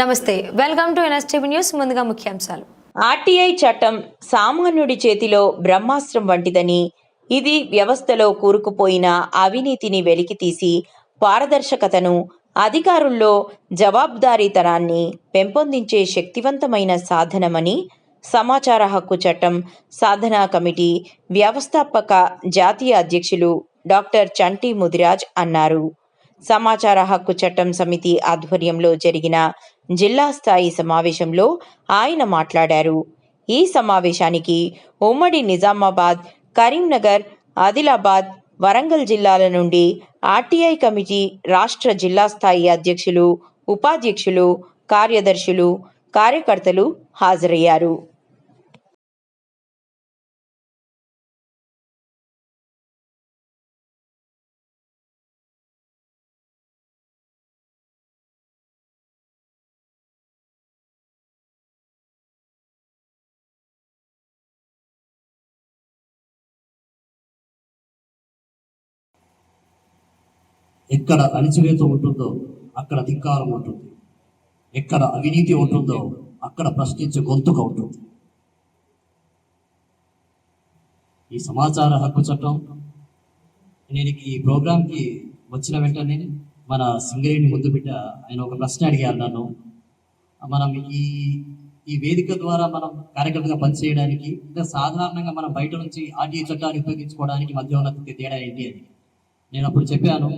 నమస్తే welcome to NSTV news ముందుగా ముఖ్యాంశాలు. ఆర్టీఐ చట్టం సామాన్యుడి చేతిలో బ్రహ్మాస్త్రం వంటిదని ఇది వ్యవస్థలో కూరుకుపోయిన అవినీతిని వెలికితీసి పారదర్శకతను అధికారుల్లో జవాబుదారీతనాన్ని పెంపొందించే శక్తివంతమైన సాధనమని సమాచార హక్కు చట్టం సాధనా కమిటీ వ్యవస్థాపక జాతీయ అధ్యక్షులు డాక్టర్ చంటి ముదిరాజ్ అన్నారు. సమాచార హక్కు చట్టం సమితి ఆధ్వర్యంలో జరిగిన జిల్లా స్థాయి సమావేశంలో ఆయన మాట్లాడారు. ఈ సమావేశానికి ఉమ్మడి నిజామాబాద్ కరీంనగర్ ఆదిలాబాద్ వరంగల్ జిల్లాల నుండి ఆర్టీఐ కమిటీ రాష్ట్ర జిల్లా స్థాయి అధ్యక్షులు ఉపాధ్యక్షులు కార్యదర్శులు కార్యకర్తలు హాజరయ్యారు. ఎక్కడ అణిచివేత ఉంటుందో అక్కడ ధిక్కారం ఉంటుంది. ఎక్కడ అవినీతి ఉంటుందో అక్కడ ప్రశ్నించే గొంతుక ఉంటుంది. ఈ సమాచార హక్కు చట్టం నేను ఈ ప్రోగ్రాంకి వచ్చిన వెంటనే మన సింగరేణి ముందు బిడ్డ ఆయన ఒక ప్రశ్న అడిగారు నన్ను మనం ఈ ఈ వేదిక ద్వారా మనం కార్యకర్తగా పనిచేయడానికి ఇంకా సాధారణంగా మనం బయట నుంచి ఆర్టీఐ చట్టాన్ని ఉపయోగించుకోవడానికి మధ్య ఉన్న తేడా ఏంటి అని. నేను అప్పుడు చెప్పాను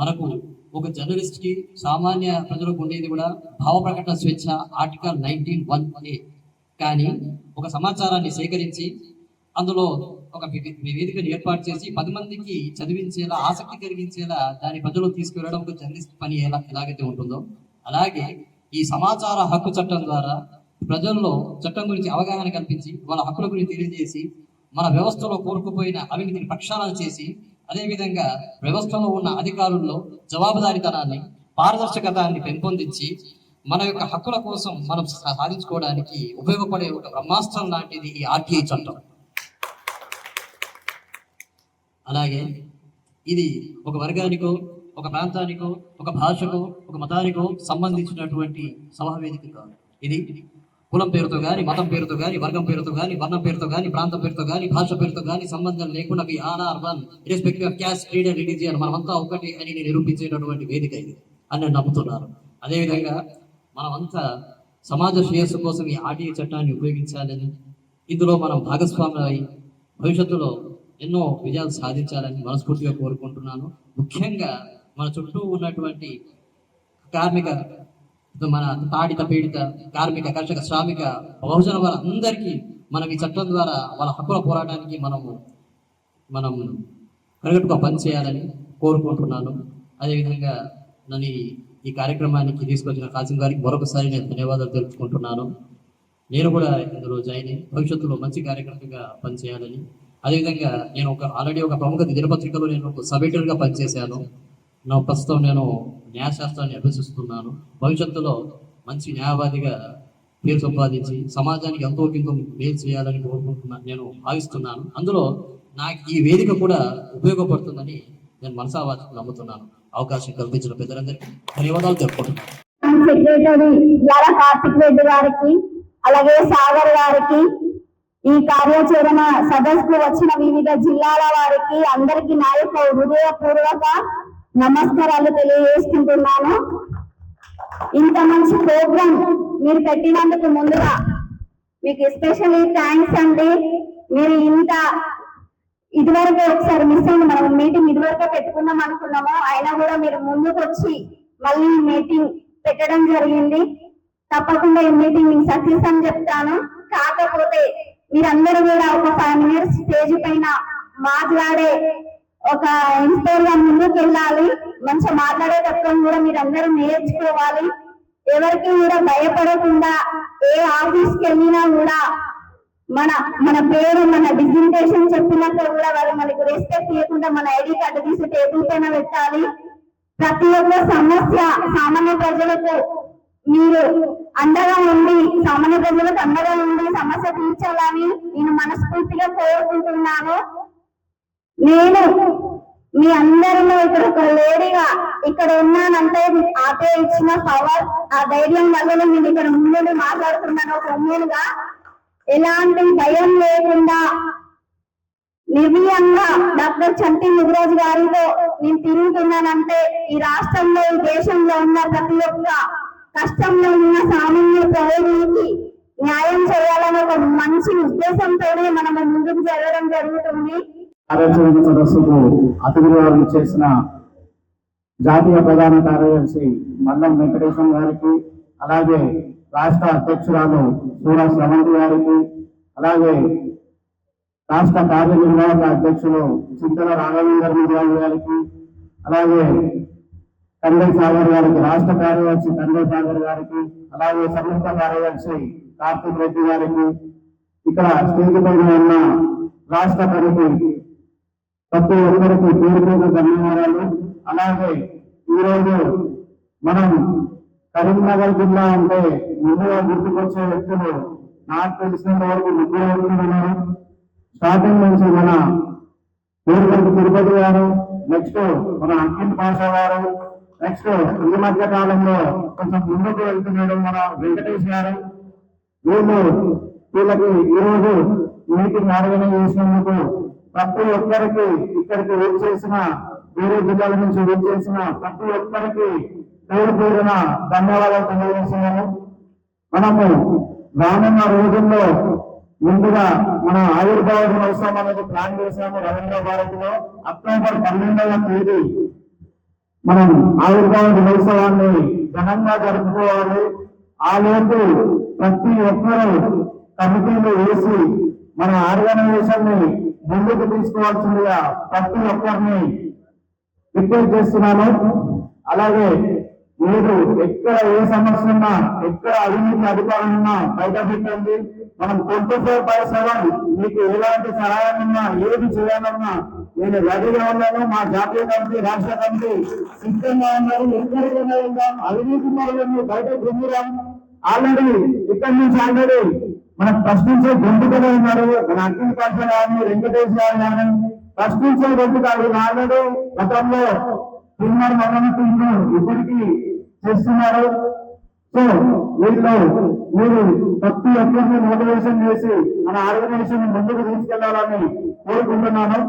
మనకు ఒక జర్నలిస్ట్కి సామాన్య ప్రజలకు ఉండేది కూడా భావ ప్రకటన స్వేచ్ఛ ఆర్టికల్ నైన్టీన్ వన్ ఏ. కానీ ఒక సమాచారాన్ని సేకరించి అందులో ఒక వేదికను ఏర్పాటు చేసి పది మందికి చదివించేలా ఆసక్తి కలిగించేలా దాని ప్రజలు తీసుకువెళ్ళడం ఒక జర్నలిస్ట్ పని ఎలా ఎలాగైతే ఉంటుందో అలాగే ఈ సమాచార హక్కు చట్టం ద్వారా ప్రజల్లో చట్టం గురించి అవగాహన కల్పించి వాళ్ళ హక్కుల గురించి తెలియజేసి మన వ్యవస్థలో కోరుకుపోయిన అవినీతిని ప్రక్షాళన చేసి అదేవిధంగా వ్యవస్థలో ఉన్న అధికారుల్లో జవాబుదారీతనాన్ని పారదర్శకతాన్ని పెంపొందించి మన యొక్క హక్కుల కోసం మనం సాధించుకోవడానికి ఉపయోగపడే ఒక బ్రహ్మాస్త్రం లాంటిది ఈ ఆర్టీఐ చట్టం. అలాగే ఇది ఒక వర్గానికో ఒక ప్రాంతానికో ఒక భాషకో ఒక మతానికో సంబంధించినటువంటి సభా వేదిక కాదు. ఇది కులం పేరుతో కానీ మతం పేరుతో కానీ వర్గం పేరుతో కానీ వర్ణం పేరుతో కానీ ప్రాంతం పేరుతో కానీ భాష పేరుతో కానీ సంబంధం లేకుండా మీ R R one respect of caste creed and religion మనమంతా ఒకటి అని నిరూపించేటటువంటి వేదిక ఇది అని నేను నమ్ముతున్నాను. అదేవిధంగా మనమంతా సమాజ శ్రేయస్సు కోసం ఈ ఆర్టీఐ చట్టాన్ని ఉపయోగించాలని ఇందులో మనం భాగస్వామ్యం భవిష్యత్తులో ఎన్నో విజయాలు సాధించాలని మనస్ఫూర్తిగా కోరుకుంటున్నాను. ముఖ్యంగా మన చుట్టూ ఉన్నటువంటి కార్మిక మన తాడిత పీడిత కార్మిక కర్షక శ్రామిక బహుజన వారందరికీ మనం ఈ చట్టం ద్వారా వాళ్ళ హక్కుల పోరాటానికి మనము మనం కరగట్టుగా పనిచేయాలని కోరుకుంటున్నాను. అదేవిధంగా నన్ను ఈ- ఈ కార్యక్రమానికి తీసుకొచ్చిన కాసిం గారికి మరొకసారి నేను ధన్యవాదాలు తెలుపుకుంటున్నాను. నేను కూడా ఇందులో జాయిన్ అయ్యి భవిష్యత్తులో మంచి కార్యకర్తగా పనిచేయాలని. అదేవిధంగా నేను ఒక ఆల్రెడీ ఒక ప్రముఖ దినపత్రికలో నేను ఒక సబ్ ఎడిటర్గా పనిచేశాను. నా ప్రస్తుతం నేను న్యాయశాస్త్రాన్ని అభ్యసిస్తున్నాను. భవిష్యత్తులో మంచి న్యాయవాదిగా పేరు సంపాదించి సమాజానికి ఎంతో కొంత మేలు చేయాలని కోరుకుంటున్నాను నేను భావిస్తున్నాను. అందులో నాకు ఈ వేదిక కూడా ఉపయోగపడుతుందని నేను మనసావాచి నమ్ముతున్నాను. అవకాశం కల్పించిన పెద్దలందరికీ ధన్యవాదాలు తెలుపుకుంటున్నాను. సెక్రటరీ కార్తిక్ రెడ్డి గారికి అలాగే సాగర్ గారికి ఈ కార్యాచరణ సదస్సుకు వచ్చిన వివిధ జిల్లాల వారికి అందరికీ నా యొక్క హృదయపూర్వక నమస్కారాలు తెలియజేసుకుంటున్నాను. ఇంత మంచి ప్రోగ్రామ్ మీరు పెట్టినందుకు ముందుగా మీకు ఎస్పెషల్లీ థ్యాంక్స్ అండి. మీరు ఇంత ఇదివరకే ఒకసారి మిస్ అయింది మనం మీటింగ్ ఇదివరకే పెట్టుకుందాం అనుకున్నాము అయినా కూడా మీరు ముందుకు వచ్చి మళ్ళీ మీటింగ్ పెట్టడం జరిగింది. తప్పకుండా ఈ మీటింగ్ మీకు సక్సెస్ అని చెప్తాను. కాకపోతే మీరందరూ కూడా ఒక ఫైవ్ మినిట్స్ స్టేజ్ పైన మాట్లాడే ఒక ఇన్స్పైర్గా ముందుకు వెళ్ళాలి. మంచిగా మాట్లాడేటప్పుడు కూడా మీరందరూ నేర్చుకోవాలి. ఎవరికి కూడా భయపడకుండా ఏ ఆఫీస్కి వెళ్ళినా కూడా మన మన పేరు మన డిజిగ్నేషన్ చెప్పినాక కూడా వాళ్ళు మనకు రెస్పెక్ట్ ఇవ్వకుండా మన ఐడి కార్డు తీసి టేబుల్ పైన పెట్టాలి. ప్రతి ఒక్క సమస్య సామాన్య ప్రజలకు మీరు అండగా ఉండి సామాన్య ప్రజలకు అండగా ఉండి సమస్య తీర్చాలని నేను మనస్ఫూర్తిగా కోరుకుంటున్నాను. నేను మీ అందరిలో ఇక్కడ ఒక లేడీగా ఇక్కడ ఉన్నానంటే ఆపే ఇచ్చిన పవర్ ఆ ధైర్యం వల్ల నేను ఇక్కడ ముందు మాట్లాడుతున్నాను. ఒక ఉమ్మేలుగా ఎలాంటి భయం లేకుండా నిర్వీయంగా డాక్టర్ చంటి ముదిరాజు గారితో నేను తిరుగుతున్నానంటే ఈ రాష్ట్రంలో ఈ దేశంలో ఉన్న ప్రతి ఒక్క కష్టంలో ఉన్న సామాన్య ప్రయోజనానికి న్యాయం చేయాలనే ఒక మంచి ఉద్దేశంతోనే మనము ముందుకు జరగడం జరుగుతుంది. కార్యాచరణ సదస్సుకు అతిథులుగా చేసిన జాతీయ ప్రధాన కార్యదర్శి మల్లం వెంకటేశం గారికి అలాగే రాష్ట్ర అధ్యక్షురాలు సూర శ్రవంతి గారికి అలాగే రాష్ట్ర కార్యనిర్వాహక అధ్యక్షులు చింతల రాఘవేందర్ ముద్రాజు గారికి అలాగే కండే సాగర్ గారికి రాష్ట్ర కార్యదర్శి కండే సాగర్ గారికి అలాగే సంయుక్త కార్యదర్శి కార్తీక్ రెడ్డి గారికి ఇక్కడ స్టేజ్ పైన ఉన్న రాష్ట్ర కమిటీ ప్రతి ఒక్కరికి పేరు పేరు ధన్యవాదాలు. అలాగే ఈరోజు మనం కరీంనగర్ జిల్లా అంటే ముందుగా గుర్తుకొచ్చే వ్యక్తులు నాకు తెలిసినంత వరకు ముగ్గురు వ్యక్తులు ఉన్నారు. స్టార్టింగ్ నుంచి మన పేరుపతి తిరుపతి గారు నెక్స్ట్ మన అఖిల్ పాషా గారు నెక్స్ట్ ఈ మధ్య కాలంలో కొంచెం ముందుకు వెళ్తున్నాడు మన వెంకటేష్ గారు. వీళ్ళు వీళ్ళకి ఈరోజు మీటింగ్ ఆర్గనైజ్ చేసినందుకు ప్రతి ఒక్కరికి ఇక్కడికి వెయిట్ చేసిన వేరే జిల్లాల నుంచి వెయిట్ చేసిన ప్రతి ఒక్కరికి పేరు పేరున ధన్యవాదాలు తెలియజేస్తున్నాము మనము రానున్న రోజుల్లో ముందుగా మన ఆయుర్వేద దినోత్సవం అనేది ప్లాన్ చేశాము రవీంద్ర భారతిలో. అక్టోబర్ పన్నెండవ తేదీ మనం ఆయుర్వేద దినోత్సవాన్ని ఘనంగా జరుపుకోవాలి. ఆ లోపు ప్రతి ఒక్కరూ కమిటీలు వేసి మన ఆర్గనైజేషన్ని ముందుకు తీసుకోవాల్సిందిగా ప్రతి ఒక్కరిని రిక్వెస్ట్ చేస్తున్నాను. అలాగే మీరు ఎక్కడ ఏ సమస్య ఉన్నా ఎక్కడ అవినీతి అధికారులు ఉన్నా బయట పెట్టండి. మనం ట్వంటీ ఫోర్ బై సెవెన్ మీకు ఎలాంటి సహాయం ఉన్నా ఏది చేయాలన్నా నేను రెడీగా ఉన్నాను. మా జాతీయ కమిటీ రాష్ట్ర కమిటీ సిద్ధంగా ఉన్నారు. ఎక్కడికైనా వెళ్దాం. అవినీతి పనులను బయట గుంజురాం ఆల్రెడీ ఇక్కడి నుంచి ఆల్రెడీ మనం ప్రశ్నించే గొంతు గొంతుకనే ఉన్నారు. మన అఖిల్ పాష గారిని వెంకటేష్ గారు కానీ ప్రశ్నించే గొంతుకారు ఆల్రెడీ గతంలో తిరుమల మరణించింది ఇప్పటికీ చేస్తున్నారు. సో వీళ్ళు మీరు ప్రతి ఒక్కరిని మోటివేషన్ చేసి మన ఆర్గనైజేషన్ ముందుకు తీసుకెళ్ళాలని కోరుకుంటున్నాను.